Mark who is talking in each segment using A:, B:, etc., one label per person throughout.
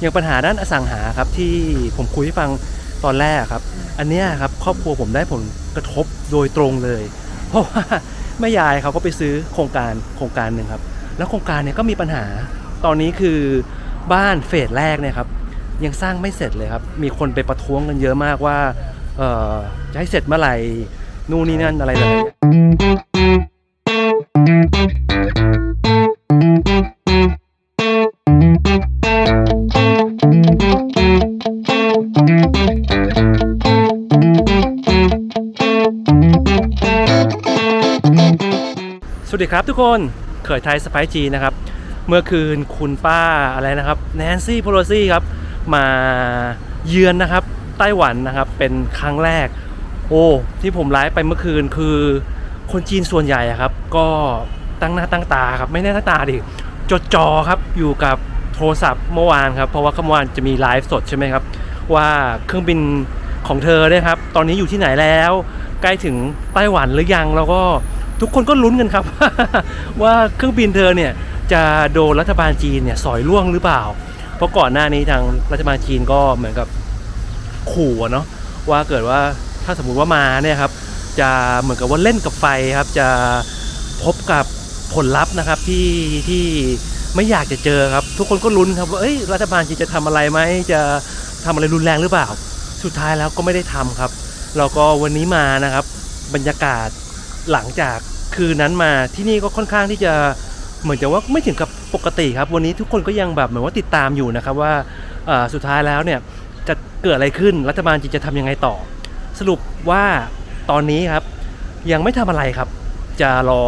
A: อย่างปัญหาด้านอสังหาครับที่ผมคุยให้ฟังตอนแรกครับ อันเนี้ยครับครอบครัวผมได้ผลกระทบโดยตรงเลย เพราะว่าแม่ยายเขาก็ไปซื้อโครงการโครงการหนึ่งครับ แล้วโครงการเนี้ยก็มีปัญหา ตอนนี้คือบ้านเฟสแรกเนี่ยครับยังสร้างไม่เสร็จเลยครับ มีคนไปประท้วงกันเยอะมากว่าเออจะให้เสร็จเมื่อไหร่นู่นนี่นั่นอะไรเลย วัสดีครับทุกคนเขยไทยสไปจีนะครับ เมื่อคืนคุณป้าอะไรนะครับแนนซี่โพลซี่ครับ มาเยือนนะครับไต้หวันนะครับ เป็นครั้งแรก โอ้ที่ผมไลฟ์ไปเมื่อคืนคือ คนจีนส่วนใหญ่ครับ ก็ตั้งหน้าตั้งตาครับ ไม่แน่ตั้งตาดิจดจอครับอยู่กับโทรศัพท์เมื่อวานครับเพราะว่าเมื่อวานจะมีไลฟ์สดใช่ไหมครับ ว่าเครื่องบินของเธอเนี่ยครับ ตอนนี้อยู่ที่ไหนแล้ว ใกล้ถึงไต้หวันหรือยังแล้วก็ ทุกคนก็ลุ้นกันครับ ว่าเครื่องบินเธอเนี่ยจะโดนรัฐบาลจีนเนี่ยสอยล่วงหรือเปล่า เพราะก่อนหน้านี้ทางรัฐบาลจีนก็เหมือนกับขู่เนาะว่าเกิดว่าถ้าสมมุติว่ามาเนี่ยครับจะเหมือนกับว่าเล่นกับไฟครับจะพบกับผลลัพธ์นะครับที่ที่ไม่อยากจะเจอครับ ทุกคนก็ลุ้นครับว่าเอ้ยรัฐบาลจีนจะทำอะไรไหมจะทำอะไรรุนแรงหรือเปล่า สุดท้ายแล้วก็ไม่ได้ทำครับแล้วก็วันนี้มานะครับ บรรยากาศ หลังจากคืนนั้นมาที่นี่ก็ค่อนข้างที่จะเหมือนจะว่าไม่ถึงกับปกติครับ วันนี้ทุกคนก็ยังแบบเหมือนว่าติดตามอยู่นะครับว่าสุดท้ายแล้วเนี่ยจะเกิดอะไรขึ้นรัฐบาลจีนจะทำยังไงต่อ สรุปว่าตอนนี้ครับยังไม่ทำอะไรครับ จะรอ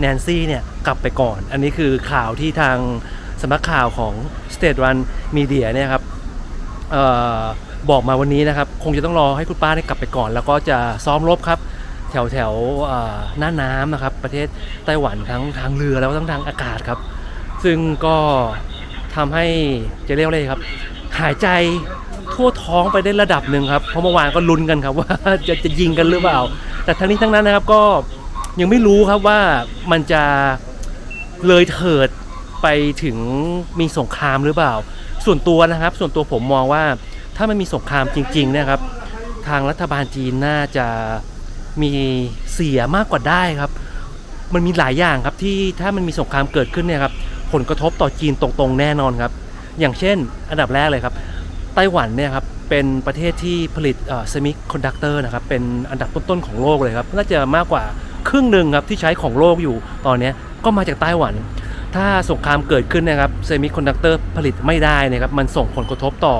A: แนนซี่เนี่ยกลับไปก่อน อันนี้คือข่าวที่ทางสำนักข่าวของ State Run Media เนี่ยครับออบอกมาวันนี้นะครับ คงจะต้องรอให้คุณป้าได้กลับไปก่อน แล้วก็จะซ้อมรบครับ แถวแถวหน้าน้ำนะครับ ประเทศไต้หวันทั้งทางเรือแล้วก็ทั้งทางอากาศครับ ซึ่งก็ทำให้จะเรียกว่าอะไรครับ หายใจทั่วท้องไปได้ระดับหนึ่งครับเพราะเมื่อวานก็ลุ้นกันครับว่าจะจะยิงกันหรือเปล่า แต่ทั้งนี้ทั้งนั้นนะครับก็ยังไม่รู้ครับว่ามันจะเลยเถิดไปถึงมีสงครามหรือเปล่า ส่วนตัวนะครับ ส่วนตัวผมมองว่าถ้ามันมีสงครามจริงๆนะครับ ทางรัฐบาลจีนน่าจะ มีเสียมากกว่าได้ครับ มันมีหลายอย่างครับที่ถ้ามันมีสงครามเกิดขึ้นเนี่ยครับผลกระทบต่อจีนตรงๆแน่นอนครับ อย่างเช่น อันดับแรกเลยครับไต้หวันเนี่ยครับเป็นประเทศที่ผลิตเซมิคอนดักเตอร์นะครับเป็นอันดับต้นๆของโลกเลยครับน่าจะมากกว่าครึ่งหนึ่งครับที่ใช้ของโลกอยู่ตอนนี้ก็มาจากไต้หวัน ถ้าสงครามเกิดขึ้นนะครับเซมิคอนดักเตอร์ผลิตไม่ได้เนะครับมันส่งผลกระทบต่อ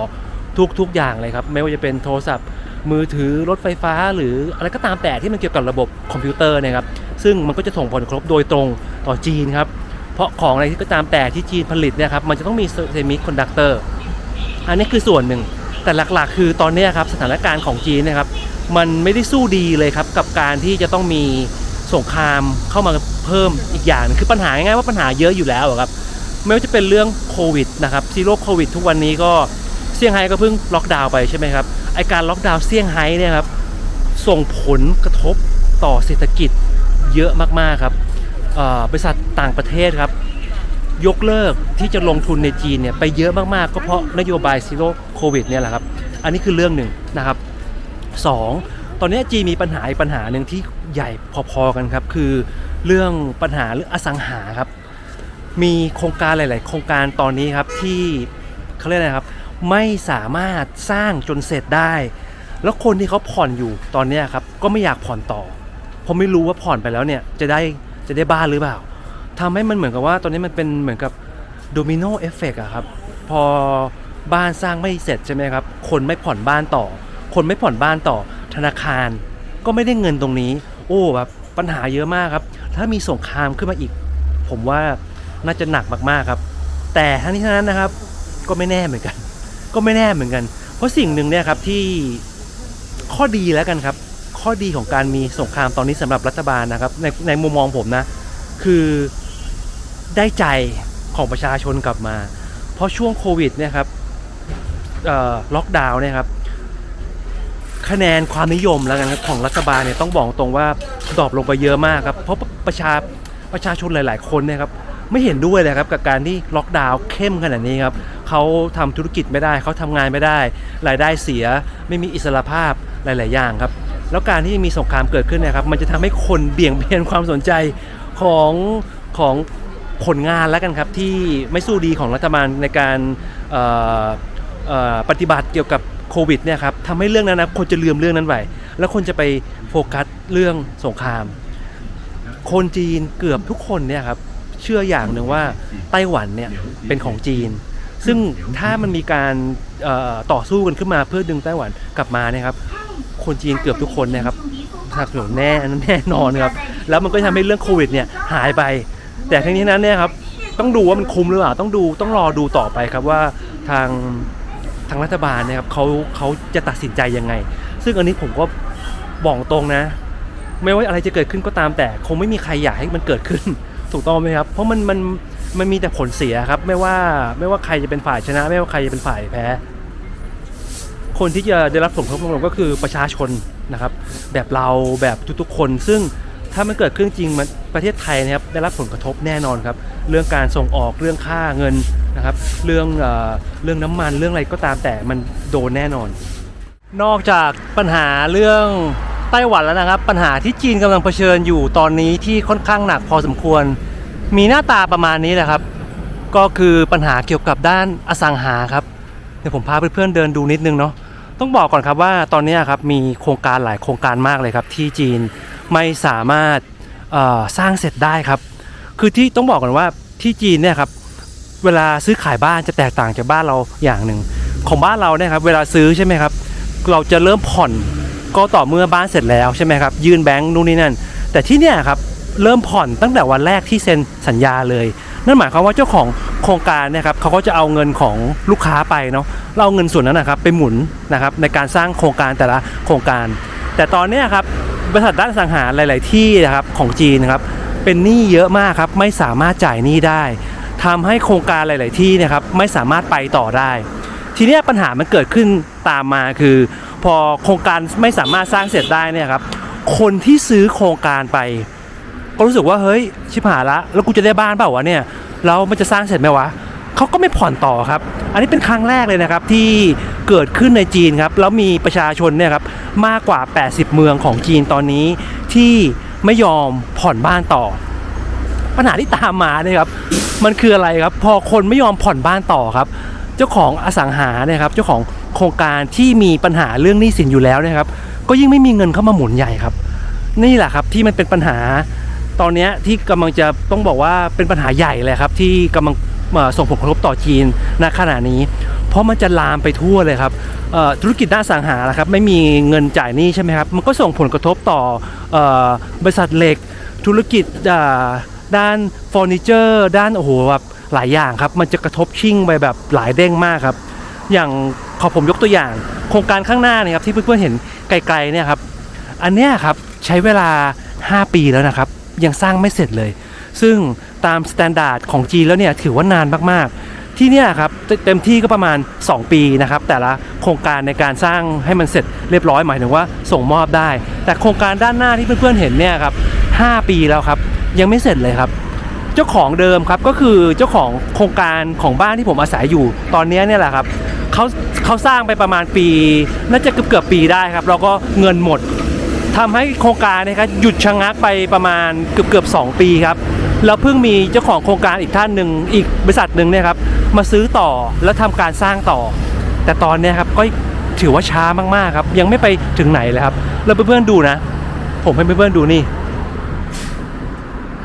A: ทุกๆอย่างเลยครับไม่ว่าจะเป็นโทรศัพท์ มือถือรถไฟฟ้า หรืออะไรก็ตามแต่ที่มันเกี่ยวกับระบบคอมพิวเตอร์นะครับซึ่งมันก็จะส่งผลกระทบโดยตรงต่อจีนครับเพราะของอะไรที่ก็ตามแต่ที่จีนผลิตเนี่ยครับมันจะต้องมีเซมิคอนดักเตอร์อันนี้คือส่วนหนึ่ง แต่หลักๆ คือตอนนี้ครับสถานการณ์ของจีนนะครับมันไม่ได้สู้ดีเลยครับกับการที่จะต้องมีสงครามเข้ามาเพิ่มอีกอย่างคือปัญหาง่ายๆว่าปัญหาเยอะอยู่แล้วครับไม่ว่าจะเป็นเรื่องโควิดนะครับซีโร่โควิดทุกวันนี้ก็เซี่ยงไฮ้ก็เพิ่งล็อกดาวน์ไปใช่ไหมครับ ไอการล็อกดาวน์เซี่ยงไฮ้เนี่ยครับส่งผลกระทบต่อเศรษฐกิจเยอะมากๆครับบริษัทต่างประเทศครับ ยกเลิกที่จะลงทุนในจีนเนี่ยไปเยอะมากๆ ก็เพราะนโยบายซีโร่โควิดเนี่ยแหละครับ อันนี้คือเรื่องหนึ่งนะครับสองตอนนี้จีนมีปัญหาอีกปัญหาหนึ่งที่ใหญ่พอๆกันครับ คือเรื่องปัญหาเรื่องอสังหาครับ มีโครงการหลาย ๆ โครงการตอนนี้ครับที่เขาเรียกอะไรครับ ไม่สามารถสร้างจนเสร็จได้ แล้วคนที่เขาผ่อนอยู่ตอนนี้ครับก็ไม่อยากผ่อนต่อ เพราะไม่รู้ว่าผ่อนไปแล้วเนี่ยจะได้จะได้บ้านหรือเปล่าทำให้มันเหมือนกับว่าตอนนี้มันเป็นเหมือนกับโดมิโนเอฟเฟกอะครับพอบ้านสร้างไม่เสร็จใช่ไหมครับ คนไม่ผ่อนบ้านต่อ คนไม่ผ่อนบ้านต่อ ธนาคารก็ไม่ได้เงินตรงนี้ โอ้แบบปัญหาเยอะมากครับ ถ้ามีสงครามขึ้นมาอีก ผมว่าน่าจะหนักมากๆครับ แต่ทั้งนี้ทั้งนั้นนะครับ ก็ไม่แน่เหมือนกัน ก็ไม่แน่เหมือนกัน เพราะสิ่งหนึ่งเนี่ยครับที่ข้อดีแล้วกันครับ ข้อดีของการมีสงครามตอนนี้สำหรับรัฐบาลนะครับ ในในมุมมองผมนะ คือได้ใจของประชาชนกลับมา เพราะช่วงโควิดเนี่ยครับล็อกดาวน์เนี่ยครับคะแนนความนิยมแล้วกันของรัฐบาลเนี่ยต้องบอกตรงว่าดรอปลงไปเยอะมากครับเพราะประชาประชาชนหลาย ๆ คนเนี่ยครับ ไม่เห็นด้วยเลยครับกับการที่ล็อกดาวน์เข้มขนาดนี้ครับเขาทำธุรกิจไม่ได้เขาทำงานไม่ได้ รายได้เสีย ไม่มีอิสรภาพหลาย ๆ อย่างครับ แล้วการที่มีสงครามเกิดขึ้นนะครับมันจะทำให้คนเบี่ยงเบนความสนใจของของผลงานแล้วกันครับที่ไม่สู้ดีของรัฐบาลในการปฏิบัติเกี่ยวกับโควิดเนี่ยครับทำให้เรื่องนั้นนะคนจะลืมเรื่องนั้นไปแล้วคนจะไปโฟกัสเรื่องสงคราม คนจีนเกือบทุกคนเนี่ยครับ เชื่ออย่างหนึ่งว่าไต้หวันเนี่ยเป็นของจีน ซึ่งถ้ามันมีการเอ่อต่อสู้กันขึ้นมาเพื่อดึงไต้หวันกลับมาเนี่ยครับ คนจีนเกือบทุกคนเนะครับสนับสนุนแน่แน่นอนครับ แล้วมันก็ทำให้เรื่องโควิดเนี่ยหายไป แต่ทั้งนี้นั้นเนี่ยครับต้องดูว่ามันคุ้มหรือเปล่าต้องดูต้องรอดูต่อไปครับว่าทางทางรัฐบาลเนะครับเขาเขาจะตัดสินใจยังไง ซึ่งอันนี้ผมก็บอกตรงนะ ไม่ว่าอะไรจะเกิดขึ้นก็ตามแต่ คงไม่มีใครอยากให้มันเกิดขึ้น ถูกต้องไหมครับ เพราะมันมันมันมีแต่ผลเสียครับ ไม่ว่าไม่ว่าใครจะเป็นฝ่ายชนะ ไม่ว่าใครจะเป็นฝ่ายแพ้ คนที่จะได้รับผลกระทบก็คือประชาชนนะครับ แบบเราแบบทุกๆคน ซึ่งถ้ามันเกิดขึ้นจริงมันประเทศไทยนะครับได้รับผลกระทบแน่นอนครับ เรื่องการส่งออกเรื่องค่าเงินนะครับ เรื่องเอ่อเรื่องน้ำมันเรื่องอะไรก็ตามแต่มันโดนแน่นอน นอกจากปัญหาเรื่อง ไต้หวันแล้วนะครับ ปัญหาที่จีนกำลังเผชิญอยู่ตอนนี้ที่ค่อนข้างหนักพอสมควร มีหน้าตาประมาณนี้แหละครับ ก็คือปัญหาเกี่ยวกับด้านอสังหาครับเดี๋ยวผมพาเพื่อนๆเดินดูนิดนึงเนาะต้องบอกก่อนครับว่าตอนนี้ครับมีโครงการหลายโครงการมากเลยครับ ที่จีนไม่สามารถสร้างเสร็จได้ครับ คือที่ต้องบอกก่อนว่าที่จีนเนี่ยครับเวลาซื้อขายบ้านจะแตกต่างจากบ้านเราอย่างหนึ่งของบ้านเราเนี่ยครับเวลาซื้อใช่ไหมครับ เราจะเริ่มผ่อน ก็ต่อเมื่อบ้านเสร็จแล้วใช่ไหมครับ ยื่นแบงค์นู่นนี่นั่น แต่ที่เนี่ยครับเริ่มผ่อนตั้งแต่วันแรกที่เซ็นสัญญาเลย นั่นหมายความว่าเจ้าของโครงการเนะครับเขาก็จะเอาเงินของลูกค้าไปเนาะเราเอาเงินส่วนนั้นนะครับไปหมุนนะครับในการสร้างโครงการแต่ละโครงการ แต่ตอนนี้ครับบริษัทด้านสังหาหลาย ๆ ที่นะครับของจีนนะครับเป็นหนี้เยอะมากครับไม่สามารถจ่ายหนี้ได้ทำให้โครงการหลาย ๆ ที่นะครับไม่สามารถไปต่อได้ ทีนี้ปัญหามันเกิดขึ้นตามมาคือ พอโครงการไม่สามารถสร้างเสร็จได้เนี่ยครับคนที่ซื้อโครงการไป ก็รู้สึกว่าเฮ้ยชิบหายละแล้วกูจะได้บ้านเปล่าวะเนี่ยแล้วมันจะสร้างเสร็จไหมวะเขาก็ไม่ผ่อนต่อครับ อันนี้เป็นครั้งแรกเลยนะครับที่เกิดขึ้นในจีนครับแล้วมีประชาชนเนี่ยครับมากกว่า 80 เมืองของจีนตอนนี้ที่ไม่ยอมผ่อนบ้านต่อ ปัญหาที่ตามมาเนี่ยครับมันคืออะไรครับ พอคนไม่ยอมผ่อนบ้านต่อครับ เจ้าของอสังหาเนี่ยครับเจ้าของ โครงการที่มีปัญหาเรื่องหนี้สินอยู่แล้วนะครับ ก็ยิ่งไม่มีเงินเข้ามาหมุนใหญ่ครับ นี่แหละครับที่มันเป็นปัญหา ตอนนี้ที่กำลังจะต้องบอกว่าเป็นปัญหาใหญ่เลยครับ ที่กำลังส่งผลกระทบต่อจีนณขณะนี้ เพราะมันจะลามไปทั่วเลยครับธุรกิจด้านสังหาละครับไม่มีเงินจ่ายหนี้ใช่ไหมครับมันก็ส่งผลกระทบต่ออบริษัทเหล็ก ธุรกิจด้านเฟอร์นิเจอร์ด้านโอ้โหแบบหลายอย่างครับ มันจะกระทบชิ่งไปแบบหลายเด้งมากครับ อย่าง อผมยกตัวอย่าง โครงการข้างหน้าเนี่ยครับที่เพื่อนๆเห็นไกลๆเนี่ยครับอันเนี้ยครับใช้เวลา 5 ปีแล้วนะครับ ยังสร้างไม่เสร็จเลย ซึ่งตามสแตนดาร์ดของจีนแล้วเนี่ยถือว่านานมากๆ ที่เนี่ยครับเต็มที่ก็ประมาณ 2 ปีนะครับ แต่ละโครงการในการสร้างให้มันเสร็จเรียบร้อยหมายถึงว่าส่งมอบได้ แต่โครงการด้านหน้าที่เพื่อนๆเห็นเนี่ยครับ5ปีแล้วครับยังไม่เสร็จเลยครับเจ้าของเดิมครับก็คือเจ้าของโครงการของบ้านที่ผมอาศัยอยู่ตอนนี้เนี่ยแหละครับ เขาเขาสร้างไปประมาณปี น่าจะเกือบเกือบปีได้ครับแล้วก็เงินหมดทำให้โครงการนะครับหยุดชะงักไปประมาณเกือบเกือบสองปีครับแล้วเพิ่งมีเจ้าของโครงการอีกท่านหนึ่งอีกบริษัทหนึ่งเนี่ยครับมาซื้อต่อแล้วทำการสร้างต่อ แต่ตอนนี้ครับก็ถือว่าช้ามากๆครับ ยังไม่ไปถึงไหนเลยครับแล้วเพื่อนๆดูนะ ผมให้เพื่อนๆดูนี่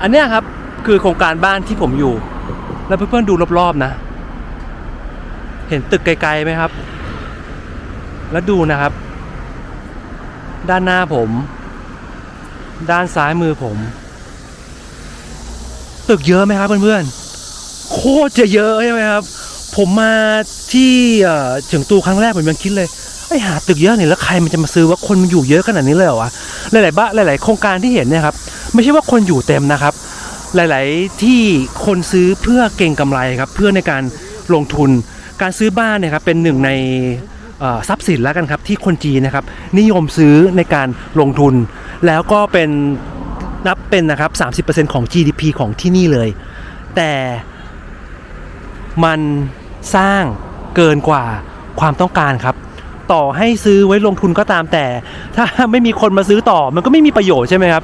A: อันเนี้ยครับคือโครงการบ้านที่ผมอยู่ แล้วเพื่อนๆดูรอบๆนะ เห็นตึกไกลๆไหมครับ แล้วดูนะครับ ด้านหน้าผม ด้านซ้ายมือผม ตึกเยอะไหมครับเพื่อนๆ โคตรจะเยอะใช่ไหมครับ ผมมาที่เอ่อเฉิงตูครั้งแรกผมยังคิดเลยไอ้หาตึกเยอะเนี่ยแล้วใครมันจะมาซื้อว่าคนมันอยู่เยอะขนาดนี้เลยเหรอวะหลายๆบ้านหลาย ๆ โครงการที่เห็นเนี่ยครับไม่ใช่ว่าคนอยู่เต็มนะครับ หลาย ๆ ที่คนซื้อเพื่อเก่งกำไรครับ เพื่อในการลงทุน การซื้อบ้านเนี่ยครับเป็นหนึ่งในทรัพย์สินแล้วกันครับที่คนจีนนะครับนิยมซื้อในการลงทุน แล้วก็เป็นนับเป็นนะครับ 30%ของ GDP ของที่นี่เลยแแต่มันสร้างเกินกว่าความต้องการครับ ต่อให้ซื้อไว้ลงทุนก็ตามแต่ ถ้าไม่มีคนมาซื้อต่อมันก็ไม่มีประโยชน์ใช่ไหมครับ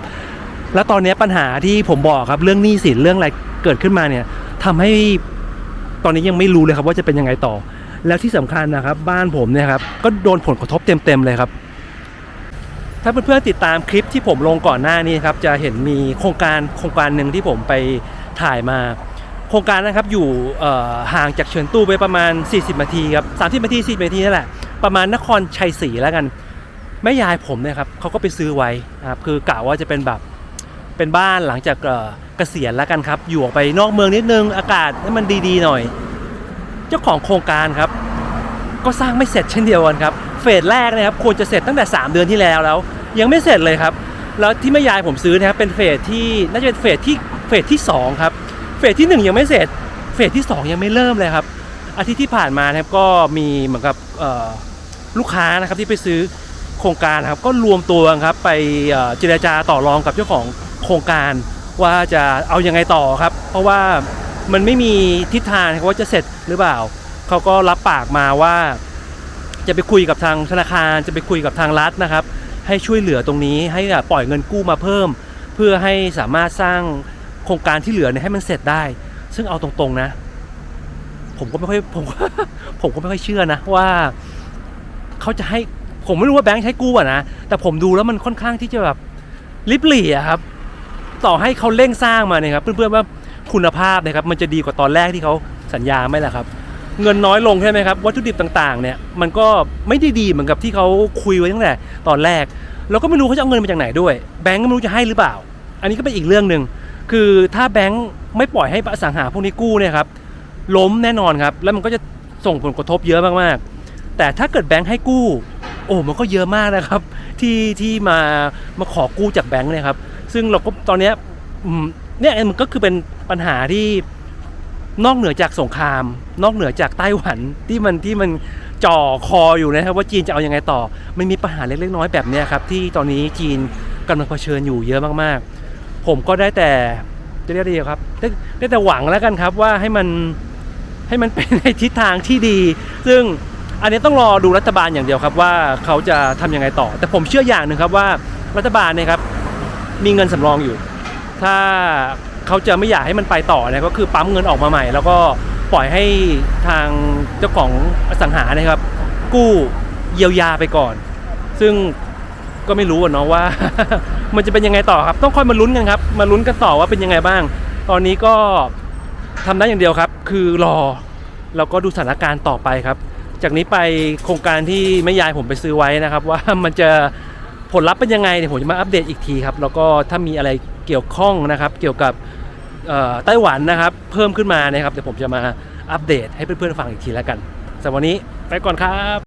A: แล้วตอนนี้ปัญหาที่ผมบอกครับเรื่องหนี้สินเรื่องอะไรเกิดขึ้นมาเนี่ยทำให้ ตอนนี้ยังไม่รู้เลยครับว่าจะเป็นยังไงต่อ แล้วที่สำคัญนะครับ บ้านผมเนี่ยครับก็โดนผลกระทบเต็มๆเลยครับ ถ้าเพื่อนๆติดตามคลิปที่ผมลงก่อนหน้านี้ครับจะเห็นมีโครงการโครงการหนึ่งที่ผมไปถ่ายมาโครงการนะครับอยู่ห่างจากเฉินตู้ไปประมาณ 40 นาทีครับ30นาที40นาทีนั่นแหละประมาณนครชัยศรีแล้วกันแม่ยายผมเนี่ยครับเขาก็ไปซื้อไว้นะครับคือกะว่าจะเป็นแบบเป็นบ้านหลังจากเกษียณแล้วกันครับ อยู่ออกไปนอกเมืองนิดนึงอากาศให้มันดีๆหน่อย เจ้าของโครงการครับ ก็สร้างไม่เสร็จเช่นเดียวกันครับเฟสแรกนะครับควรจะเสร็จตั้งแต่ 3 เดือนที่แล้วแล้ว ยังไม่เสร็จเลยครับ แล้วที่แม่ยายผมซื้อนะครับเป็นเฟสที่น่าจะเป็นเฟสที่เฟสที่2ครับเฟสที่ 1 ยังไม่เสร็จเฟสที่ 2 ยังไม่เริ่มเลยครับอาทิตย์ที่ผ่านมานะครับก็มีเหมือนกับลูกค้านะครับที่ไปซื้อโครงการนะครับก็รวมตัวครับไปเจรจาต่อรองกับเจ้าของโครงการ ว่าจะเอายังไงต่อครับ เพราะว่ามันไม่มีทิศทางว่าจะเสร็จหรือเปล่าเขาก็รับปากมาว่า จะไปคุยกับทางธนาคารจะไปคุยกับทางรัฐนะครับ ให้ช่วยเหลือตรงนี้ให้ปล่อยเงินกู้มาเพิ่ม เพื่อให้สามารถสร้างโครงการที่เหลือเนี่ยให้มันเสร็จได้ ซึ่งเอาตรงๆนะ ผมก็ไม่ค่อยผมผมก็ไม่ค่อยเชื่อนะว่าเขาจะให้ผมไม่รู้ว่าแบงค์ใช้กู้อะนะแต่ผมดูแล้วมันค่อนข้างที่จะแบบลิบหลี่อะครับ ต่อให้เขาเร่งสร้างมาเนี่ยครับเพื่อนๆว่าคุณภาพนะครับมันจะดีกว่าตอนแรกที่เขาสัญญาไหมล่ะครับ เงินน้อยลงใช่ไหมครับวัตถุดิบต่างๆเนี่ยมันก็ไม่ได้ดีเหมือนกับที่เขาคุยไว้ตั้งแต่ตอนแรกเราก็ไม่รู้เขาจะเอาเงินมาจากไหนด้วย แบงก์ก็ไม่รู้จะให้หรือเปล่า อันนี้ก็เป็นอีกเรื่องหนึ่งคือถ้าแบงก์ไม่ปล่อยให้อสังหาพวกนี้กู้เนี่ยครับล้มแน่นอนครับแล้วมันก็จะส่งผลกระทบเยอะมากๆ แต่ถ้าเกิดแบงก์ให้กู้ โอ้มันก็เยอะมากนะครับ ที่ที่มามาขอกู้จากแบงก์เนี่ยครับ ซึ่งเราก็ตอนเนี้ยเนี่ยมันก็คือเป็นปัญหาที่นอกเหนือจากสงคราม นอกเหนือจากไต้หวันที่มันที่มันจ่อคออยู่นะครับว่าจีนจะเอายังไงต่อ มันมีปัญหาเล็กๆน้อยๆแบบเนี้ยครับที่ตอนนี้จีนกำลังเผชิญอยู่เยอะมากๆ ผมก็ได้แต่จะเรียกได้ยังไงครับได้ได้แต่หวังแล้วกันครับว่าให้มันให้มันเป็นในทิศทางที่ดี ซึ่งอันนี้ต้องรอดูรัฐบาลอย่างเดียวครับว่าเขาจะทำยังไงต่อ แต่ผมเชื่ออย่างหนึ่งครับว่ารัฐบาลเนี่ยครับ มีเงินสำรองอยู่ ถ้าเขาจะไม่อยากให้มันไปต่อเนี่ยก็คือปั๊มเงินออกมาใหม่ แล้วก็ปล่อยให้ทางเจ้าของอสังหานะครับ กู้เยียวยาไปก่อน ซึ่งก็ไม่รู้อะเนาะว่า มันจะเป็นยังไงต่อครับ ต้องคอยมาลุ้นกันครับ มาลุ้นกันต่อว่าเป็นยังไงบ้าง ตอนนี้ก็ทำได้อย่างเดียวครับ คือรอแล้วก็ดูสถานการณ์ต่อไปครับ จากนี้ไปโครงการที่แม่ยายผมไปซื้อไว้นะครับ ว่ามันจะ ผลลัพธ์เป็นยังไงเดี๋ยวผมจะมาอัปเดตอีกทีครับ แล้วก็ถ้ามีอะไรเกี่ยวข้องนะครับ เกี่ยวกับไต้หวันนะครับ เพิ่มขึ้นมานะครับเดี๋ยวผมจะมาอัปเดตให้เพื่อนๆฟังอีกทีแล้วกันสำหรับวันนี้ไปก่อนครับ